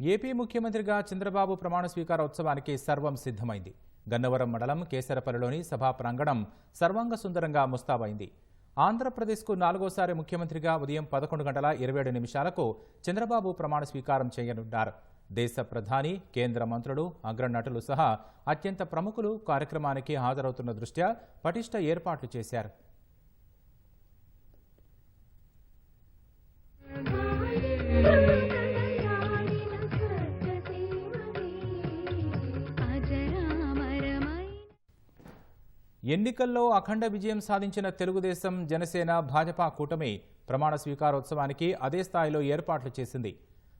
AP ముఖ్యమంత్రిగా చంద్రబాబు ప్రమాణ స్వీకార ఉత్సవానికి సర్వం సిద్ధమైంది. గన్నవరం మండలం కేసరపల్లిలోని సభా ప్రాంగణం సర్వాంగ సుందరంగా ముస్తాబైంది. ఆంధ్రప్రదేశ్కు నాలుగోసారి ముఖ్యమంత్రిగా ఉదయం పదకొండు గంటల ఇరవై ఏడు నిమిషాలకు చంద్రబాబు ప్రమాణ స్వీకారం చేయనున్నారు. దేశ ప్రధాని కేంద్ర మంత్రులు అగ్రనటులు సహా అత్యంత ప్రముఖులు కార్యక్రమానికి హాజరవుతున్న దృష్ట్యా పటిష్ట ఏర్పాట్లు చేశారు. ఎన్నికల్లో అఖండ విజయం సాధించిన తెలుగుదేశం జనసేన భాజపా కూటమి ప్రమాణ స్వీకారోత్సవానికి అదే స్థాయిలో ఏర్పాట్లు చేసింది.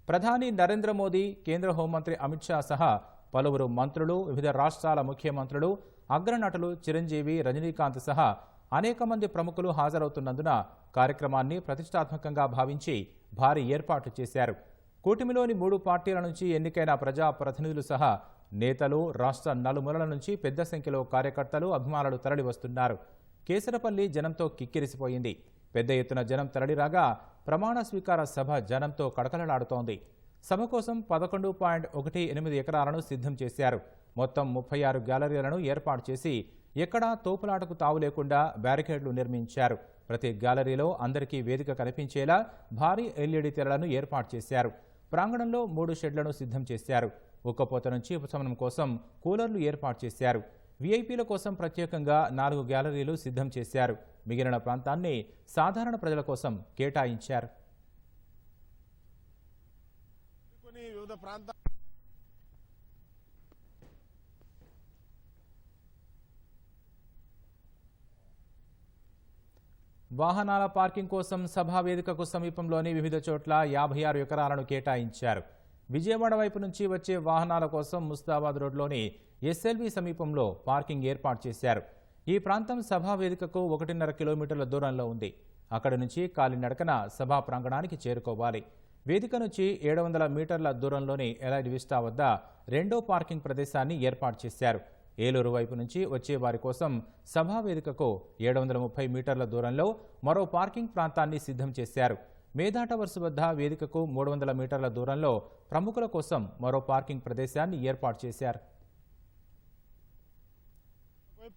ప్రధాని నరేంద్ర మోదీ కేంద్ర హోంమంత్రి అమిత్ షా సహా పలువురు మంత్రులు వివిధ రాష్ట్రాల ముఖ్యమంత్రులు అగ్రనటులు చిరంజీవి రజనీకాంత్ సహా అనేక మంది ప్రముఖులు హాజరవుతున్నందున కార్యక్రమాన్ని ప్రతిష్టాత్మకంగా భావించి భారీ ఏర్పాట్లు చేశారు. కూటమిలోని మూడు పార్టీల నుంచి ఎన్నికైన ప్రజా ప్రతినిధులు సహా నేతలు రాష్ట్ర నలుమూలల నుంచి పెద్ద సంఖ్యలో కార్యకర్తలు అభిమానులు తరలివస్తున్నారు. కేసరపల్లి జనంతో కిక్కిరిసిపోయింది. పెద్ద ఎత్తున జనం తరలిరాగా ప్రమాణ స్వీకార సభ జనంతో కడకలలాడుతోంది. సభ కోసం పదకొండు పాయింట్ ఒకటి ఎనిమిది ఎకరాలను సిద్ధం చేశారు. మొత్తం ముప్పై ఆరు గ్యాలరీలను ఏర్పాటు చేసి ఎక్కడా తోపులాటకు తావు లేకుండా బ్యారికేడ్లు నిర్మించారు. ప్రతి గ్యాలరీలో అందరికీ వేదిక కనిపించేలా భారీ ఎల్ఈడి తెరలను ఏర్పాటు చేశారు. ప్రాంగణంలో మూడు షెడ్లను సిద్ధం చేశారు. ఉక్కపోత నుంచి ఉపశమనం కోసం కూలర్లు ఏర్పాటు చేశారు. వీఐపీల కోసం ప్రత్యేకంగా నాలుగు గ్యాలరీలు సిద్ధం చేశారు. మిగిలిన ప్రాంతాన్ని సాధారణ ప్రజల కోసం కేటాయించారు. కొన్ని వివిధ ప్రాంతాలు వాహనాల పార్కింగ్ కోసం సభా వేదికకు సమీపంలోని వివిధ చోట్ల యాభై ఆరు ఎకరాలను కేటాయించారు. విజయవాడ వైపు నుంచి వచ్చే వాహనాల కోసం ముస్తాబాద్ రోడ్లోని ఎస్ఎల్వి సమీపంలో పార్కింగ్ ఏర్పాటు చేశారు. ఈ ప్రాంతం సభా వేదికకు ఒకటిన్నర కిలోమీటర్ల దూరంలో ఉంది. అక్కడి నుంచి కాలినడకన సభా ప్రాంగణానికి చేరుకోవాలి. వేదిక నుంచి ఏడు వందల మీటర్ల దూరంలోని ఎలైడ్ విస్టా వద్ద రెండో పార్కింగ్ ప్రదేశాన్ని ఏర్పాటు చేశారు. ఏలూరు వైపు నుంచి వచ్చే వారి కోసం సభా వేదికకు ఏడు వందల ముప్పై మీటర్ల దూరంలో మరో పార్కింగ్ ప్రాంతాన్ని సిద్ధం చేశారు. మేధా వరుస వద్ద వేదికకు మూడు వందల మీటర్ల దూరంలో ప్రముఖుల కోసం మరో పార్కింగ్ ప్రదేశాన్ని ఏర్పాటు చేశారు.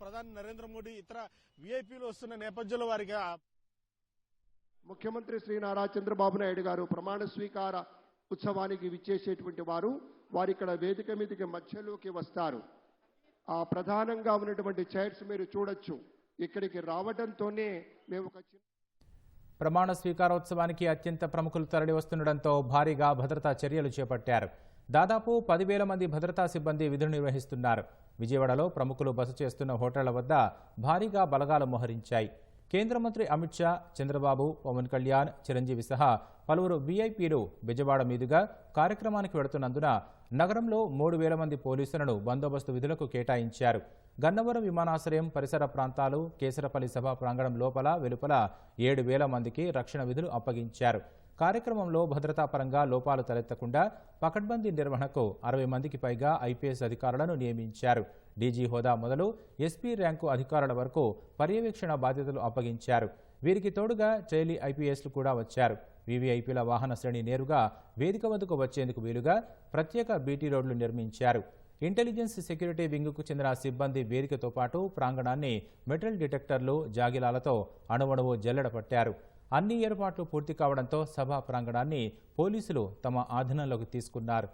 ప్రధాని నరేంద్ర మోడీ ఇతర విఐపీలు వస్తున్న నేపథ్యంలో వారికి ఆ ముఖ్యమంత్రి శ్రీ నారా చంద్రబాబు నాయుడు గారు ప్రమాణ స్వీకార ఉత్సవానికి విచ్చేసేటువంటి వారు వారు ఇక్కడ వేదిక మీదకి మధ్యలోకి వస్తారు. ఆ ప్రధానంగా ఉన్నటువంటి చైర్స్ మీరు చూడొచ్చు. ఇక్కడికి రావడంతోనే మేము ఒక ప్రమాణ స్వీకారోత్సవానికి అత్యంత ప్రముఖులు తరలివస్తుండటంతో భారీగా భద్రతా చర్యలు చేపట్టారు. దాదాపు పదివేల మంది భద్రతా సిబ్బంది విధులు నిర్వహిస్తున్నారు. విజయవాడలో ప్రముఖులు బస చేస్తున్న హోటళ్ళ వద్ద భారీగా బలగాలు మోహరించాయి. కేంద్ర మంత్రి అమిత్ షా చంద్రబాబు పవన్ కళ్యాణ్ చిరంజీవి సహా పలువురు వీఐపీలు బెజవాడ మీదుగా కార్యక్రమానికి వెడుతున్నందున నగరంలో మూడు వేల మంది పోలీసులను బందోబస్తు విధులకు కేటాయించారు. గన్నవరం విమానాశ్రయం పరిసర ప్రాంతాలు కేసరపల్లి సభా ప్రాంగణం లోపల వెలుపల ఏడు వేల మందికి రక్షణ విధులు అప్పగించారు. కార్యక్రమంలో భద్రతాపరంగా లోపాలు తలెత్తకుండా పకడ్బందీ నిర్వహణకు అరవై మందికి పైగా ఐపీఎస్ అధికారులను నియమించారు. డీజీ హోదా మొదలు ఎస్పీ ర్యాంకు అధికారుల వరకు పర్యవేక్షణ బాధ్యతలు అప్పగించారు. వీరికి తోడుగా ట్రైలీ ఐపీఎస్లు కూడా వచ్చారు. వీవీఐపీల వాహన శ్రేణి నేరుగా వేదిక వద్దకు వచ్చేందుకు వీలుగా ప్రత్యేక బీటీ రోడ్లు నిర్మించారు. ఇంటెలిజెన్స్ సెక్యూరిటీ వింగుకు చెందిన సిబ్బంది వేదికతో పాటు ప్రాంగణాన్ని మెటల్ డిటెక్టర్లు జాగిలాలతో అణువణువు జల్లెడ పట్టారు. అన్ని ఏర్పాట్లు పూర్తి కావడంతో సభా ప్రాంగణాన్ని పోలీసులు తమ ఆధీనంలోకి తీసుకున్నారు.